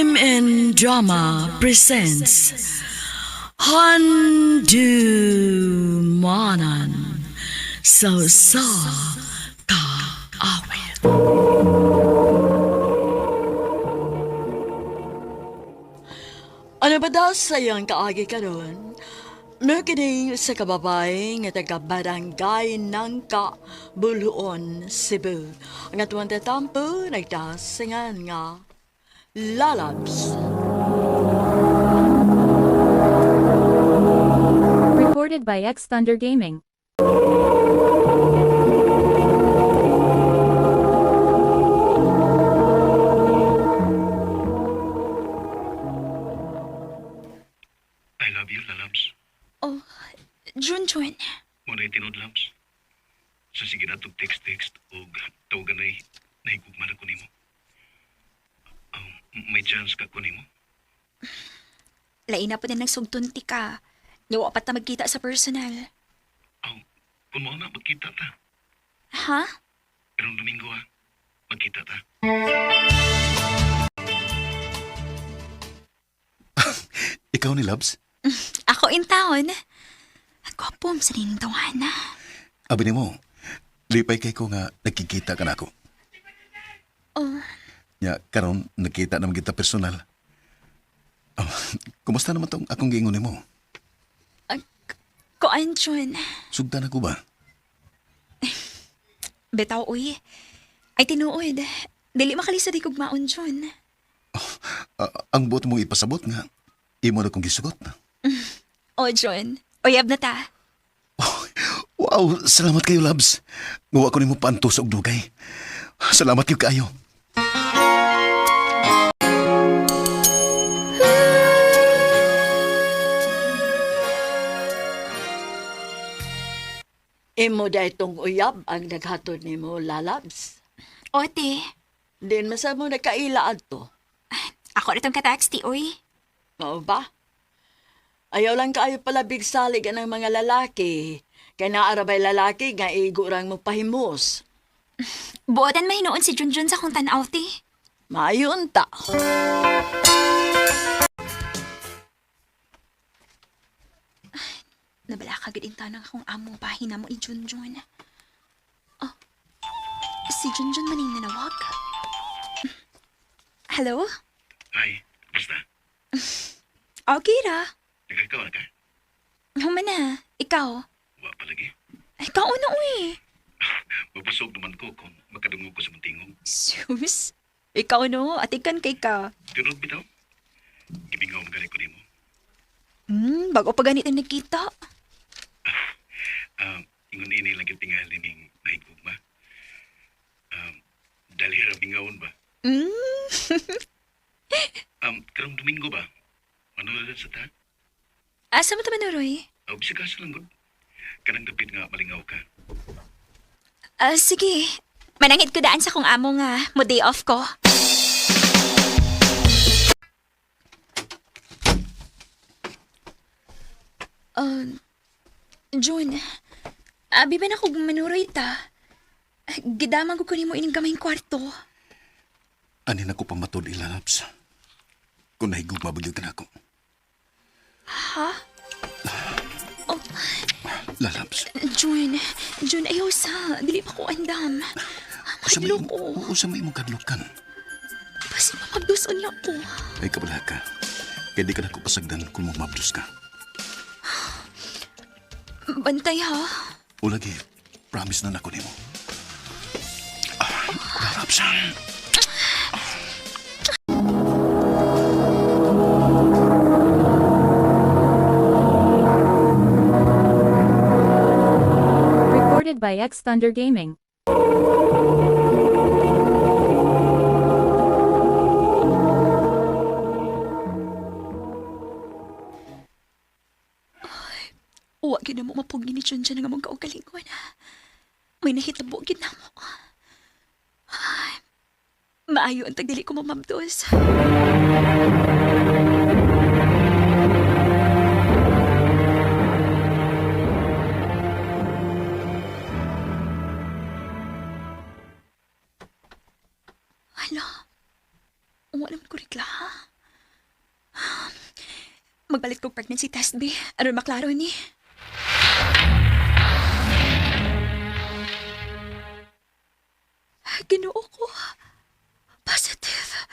MN Drama presents Handu Manan So Sa Ka Awit Ano ba daw sayang kaagi ka ron? Kining sa kababay nga taga barangay ng ka Buluon, Cebu. Ang atuan tatampo nagdasingan nga Lalabs. Recorded by X Thunder Gaming. I love you, Lalabs. Oh, Jun Jun. Muna tinod, Labs. Sa sige na itong text-text oh, o tawagan na nahigugman chance ka ko nimo. Lain na po na nagsugtunti ka. Yawa pa ta magkita sa personal. Aw, kung mo na, magkita ta. Ha? Pero Domingo ha, magkita ta. Ikaw ni Labs? Ako in town. Gwapom sa nining tawana. Abi ni mo, lipay kay ko nga nagkikita ka na ako. Oh, Ya, karon nakita naman kita personal. Oh, kumusta naman tong akong giingon ni mo? kuan Jun. Sugdan ako ba? Betaw uy. Ay tinuod. Dili makalisa di kugmaon Jun. Ah, ang buot mong ipasabot nga, imo na kong gisugot. O Jun. Uyab na ta. Wow, salamat kayo, Labs. Ngawa ko ni mo paantos og dugay. Salamat kayo kaayo. Imo da itong uyab ang naghatod ni mo Lalabs. Ote. Din masa mo nakailaan to. Ako ritong kataxti uy. Mao ba? Ayaw lang kaayo pala bigsalig ng mga lalaki. Kaya naarabay lalaki nga igurang mo pahimos. Buotan mahinoon si Junjun sa kung tanaw ti. Mayon ta. Nabala ka gid tanang akong amo bahin mo ni Junjun. Oh. Si Junjun maning nanawag. Hello? Ay, basta, Okay ra. nagkakawa ka. Human na. Ikaw. Wa palagi. Ikaw na uy. Mapasog naman ko kung makadungog ko sa muntingog. Sus. Ikaw no. Atikan kay ka. Tinod bitaw. Gibingaw magaling ko nimo. Hmm, bago pa ganito nagkita. Um, ingon ini lang yung tingali ning mahigugma. Um, dali ra bingawon ba? Hmm. Um, karong Domingo ba? Manood sa ta? Asa mo taman Roy? Aw, bisig ka sa langgod. Kanang dapit nga malingaw ka. Ah, sige. Manangit ko daan sa kong amo nga. Mo day off ko. Uh, June, abi ba na kog manuroy ta? Gidaman ko kunin mo ining gamayng kwarto. Ani na ko pa matod ilalabs. Kung nahigog mabagyod ka na ako. Ha? Lalabs, June, June, ayaw sa. Dili pa ko andam. Madlo ko. usa may imong kadlukan. Basi mapagduson na ko. Ay kabala ka. Kaya di ka na ko pasagdan kung mamabdos ka. Bantay ha. O lagi, promise na nako nimo. Ah, Recorded by X Thunder Gaming. Maayo ang tagdili ko mamabdos. Hala, wala naman ko regla ha. Magbalit ko pregnancy test, B. Aron maklaro ni. Ginoo ko. Positive.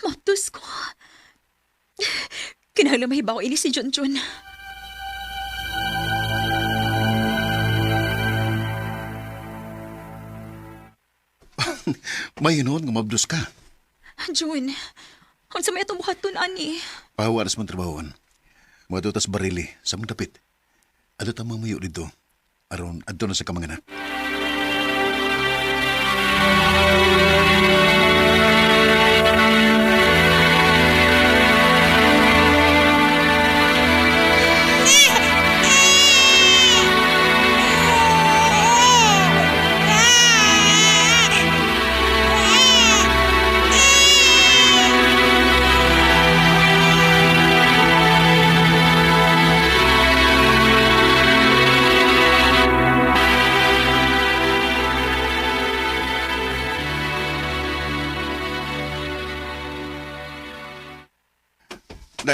Maptos ko. Kinahanglan mahibaw ini si Junjun. Mayinon nga mabdos ka. Jun, kung sa may itong buhaton, ani. Pahawa sa mong trabahon. Mga tas barili sa mong dapit. Ano ta mamayo dito? Aron, adto na sa kamanganak.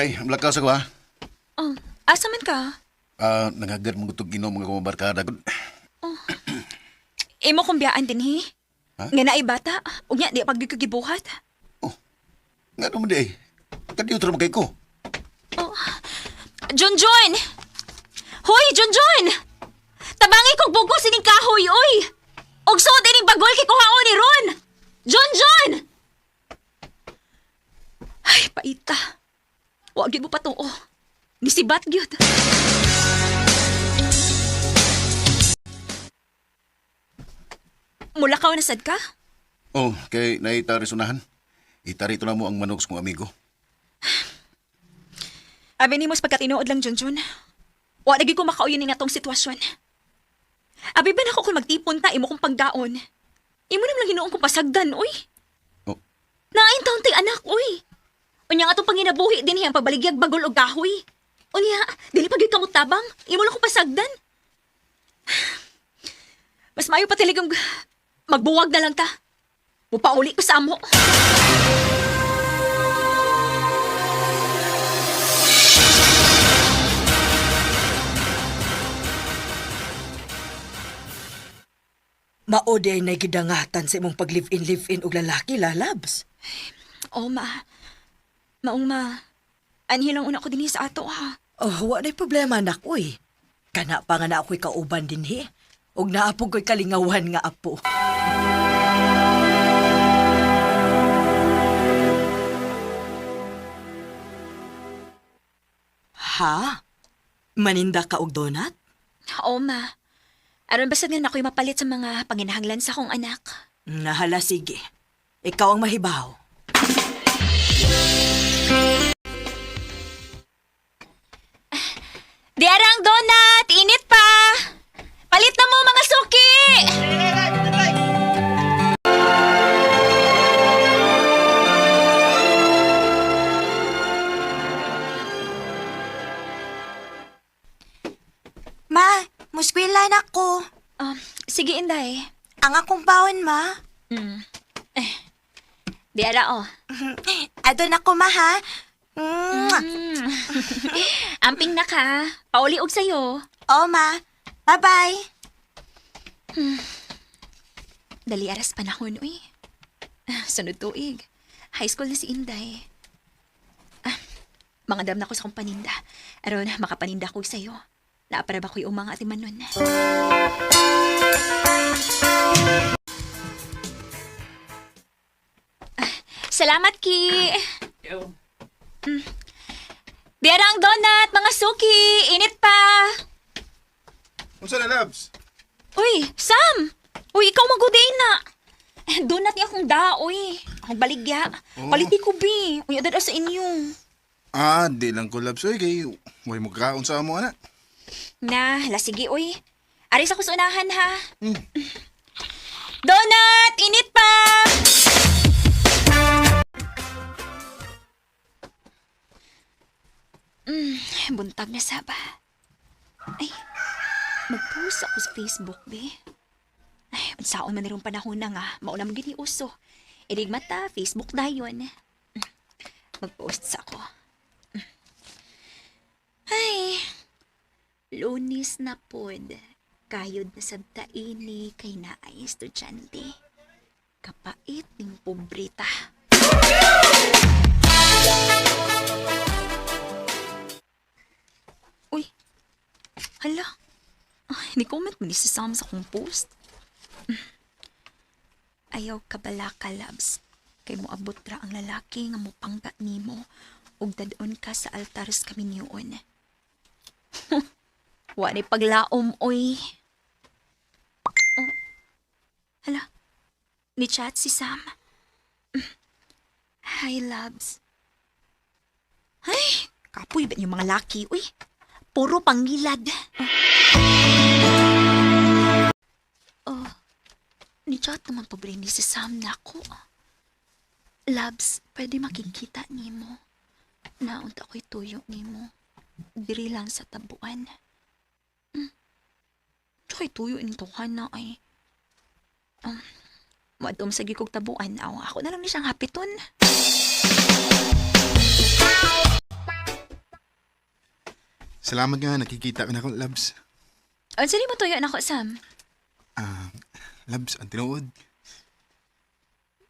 Day, malakas ako ha. Oh, asa man ka? Ah, nangagad mong gutog inom mga kumabarkada. Gud- Imo kong biyaan din, hi? Ha? Nga naay bata, o nga, di pagkagibuhat. Nga naman di. Kadiyo tara magkay ko. John John! Hoy, John John! Tabangi kong bugos ining kahoy, oy! Og suot ining bagol kay kuhaon ni Ron! John John! Ay, paita. Huwag mo patuo. Nisibat gyud. Mula ka na sad ka? Oh, kay naitari sunahan. Itari ito na mo ang manok sa kong amigo. Abi ni mos pagkatinood lang, John. Wa lagi ko makauyon nga tong sitwasyon. Abi ba na ako kung magtipon ta, imo kong pagdaon. Imo nam lang hinuong kong pasagdan, oy. Oh, Nain taon tay anak, oy. Unya nga itong panginabuhi din hiyang pabaligyag bagol o gahoy. Unya, dili pa gyud kamot tabang. Imo lang kong pasagdan. Mas maayo pa talagang magbuwag na lang ta. Mupauli ko sa amo. Maode ay nagidangatan sa imong pag-live-in, live-in og lalaki, lalabs. Oh, ma. Maong ma. Anhi lang una ko din sa ato, ha. Oh, wa na'y problema, anak, uy. Kana pa nga na ako'y kauban din, he. Og naapog ko'y kalingawan nga apo. Ha? Maninda ka og donut? Oo, ma. Aron basta nga ako'y mapalit sa mga panginahanglan sa akong anak. Nahala, sige. Ikaw ang mahibaw. Diarang donut! Init pa! Palit na mo mga suki! Ma, muskwila na ko. Um, sige, Inday. Ang akong bawon, ma. Diara, oh. Ado na ko, ma, ha? Mm. Amping na ka. Pauli og sa'yo. Oh, ma. Bye-bye. Dali aras panahon, uy. Ah, Sunod tuig. High school na si Inday. Ah, mga dam na ko sa kong paninda. Aron, makapaninda ko sa'yo. Naapara ba ko'y umang ati manon? Ah, Salamat, Ki. Mm. Diara ang donut, mga suki. Init pa. Unsa na, Labs? Uy, Sam! Uy, ikaw maguday na. Donut niya akong daoy. Akong baligya. Paliti ko, bi. Uy, adad sa inyo. Ah, di lang ko labs. Oy, kay way mo kaon sa amo, anak. Na, hala, sige, uy. Aris ako sa unahan, ha? Donut! Init pa! Mm, buntag na saba. Ay, mag-post ako sa Facebook, be. Ay, unsaon man nirong panahon na nga, mauna mo gini uso. Inig mata, Facebook na yun. Mm, Mag-post sa ako. Ay, lunis na pod. Kayod na sabta ini kay naay estudyante. Kapait ning pobrita. Hala. Ay, ni comment mo ni si Sam sa kong post. Ayaw ka bala ka, labs. Kay mo abot ra ang lalaki nga mo pangga nimo ug dadon ka sa altar sa kaminyoon. Wa ni paglaom, oy. Oh. Hala, ni chat si Sam. Hi, loves. Ay, kapoy ba yung mga laki, uy? Puro pangilad. Oh, ni chat naman pobre ni si Sam na ako. Labs, pwede makikita nimo. Naunta ko'y tuyo nimo. Diri lang sa tabuan. Hmm. Tsaka'y tuyo in tuhan na ay. Um, madum sa tabuan. Aw, ako na lang ni siyang hapiton. Salamat nga, nakikita ka na akong labs. O, sali mo tuyo na ko, Sam. Ah, labs, ang tinuod.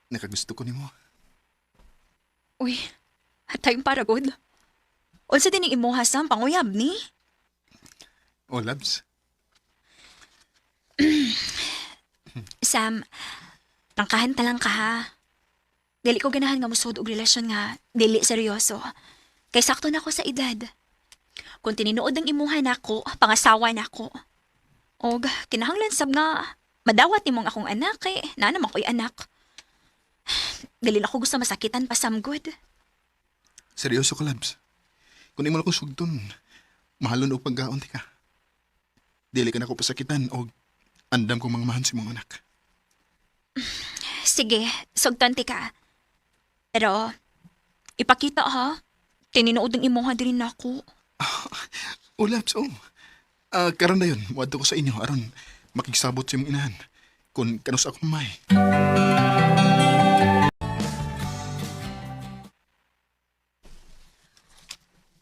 Nakagusto ko ni mo. Uy, hatay para good. Unsa din yung imuha, Sam, panguyab ni? Oh, labs. Sam, tangkahan ta lang ka ha. Dili ko ganahan nga musod og relasyon nga dili seryoso. Kay sakto na ako sa edad. Kung tininuod ang imuha nako, pangasawa nako. Og kinahanglan sab nga madawat nimong akong anak kay na naman ko'y anak. Dili na ko gusto masakitan pa Sam good. Seryoso ka, labs. Kung di mo na ko sugton, mahalon o paggaon ka. Dili ka na ko pasakitan o andam kong mga mahan si mga anak. Sige, sugtan ti ka. Pero, ipakita ha. Tininuod ang imuha din nako. O, labs, oh. Ah, karon na yun, wadto ko sa inyo, aron makigsabot sa imong inahan. Kung kanus ako may.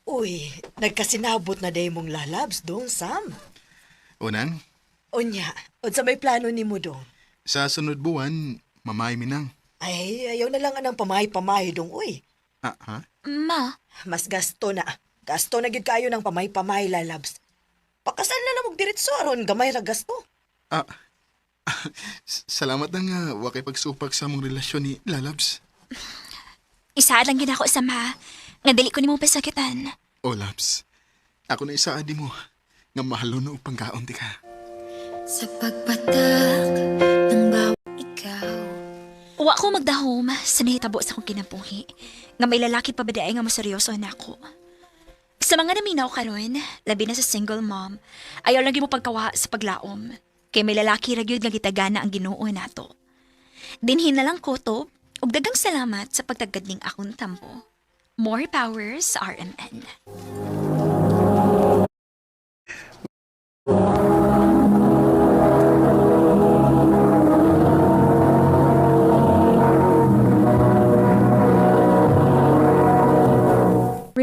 Uy, nagkasinabot na day mong lalabs dong, Sam. Unang, Unya, unsa may plano ni mo dong? sa sunod buwan, mamay minang. Ay, ayaw na lang anang pamay-pamay dong, uy. Ah, ha? Ma, Mas gasto na. Gasto na gid kayo ng pamay-pamay, lalabs. Pakasal na lang mong diretso aron gamay ra gasto. Ah, salamat na nga, wakay pagsupak sa mong relasyon ni Lalabs. isa lang gid ako sa ma. Nga dili ko nimo pasakitan. O, Labs, ako na isaadi mo, nga mahalo na upang kaon di ka. Sa pagpatak ng bawat ikaw Wa ko magdahom sa nahitabo sa akong kinabuhi. Nga may lalaki pa ba di ay nga maseryoso na ako. Sa mga naminaw karon, labi na sa single mom, ayaw lang mo pagkawa sa paglaom. Kay may lalaki ra gyud nga gitagana ang Ginoo nato. Dinhin na lang ko to, ug dagang salamat sa pagtagadling akong tampo. More power sa RMN.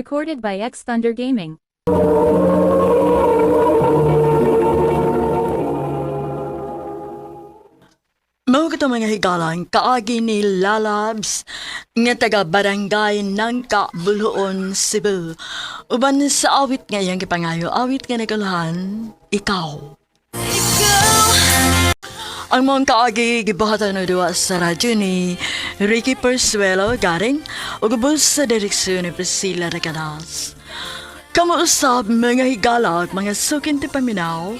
Recorded by X Thunder Gaming. Mao kita mga higalang kaagi ni Lalabs nga taga barangay Nangka, Buluon, Cebu. Uban sa awit nga iyang gipangayo, awit nga nagalahan, ikaw. Ang mga kaagi gibahatan na duwa sa radyo ni Ricky Persuelo garing o gabos sa direksyon ni Priscilla Regadas. Kamuusap mga higalag, mga sukin ti paminaw,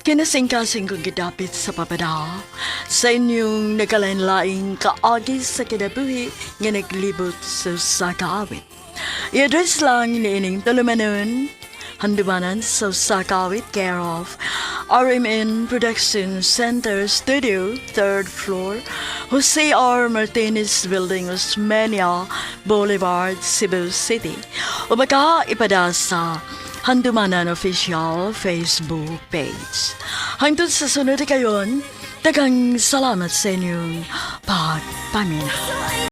kinasingkasing kong gidapit sa papada sa inyong nagkalain-laing kaagi sa kinabuhi nga naglibot sa sakawit. I-address lang ni ining tulumanon, handumanan sa sakawit care of RMN Production Center Studio, 3rd floor, Jose R. Martinez Building, Osmeña Boulevard, Cebu City. O baka ipada Handumanan Official Facebook page. Hangtod sa sunod kayon, dagang salamat sa inyong pagpaminaw.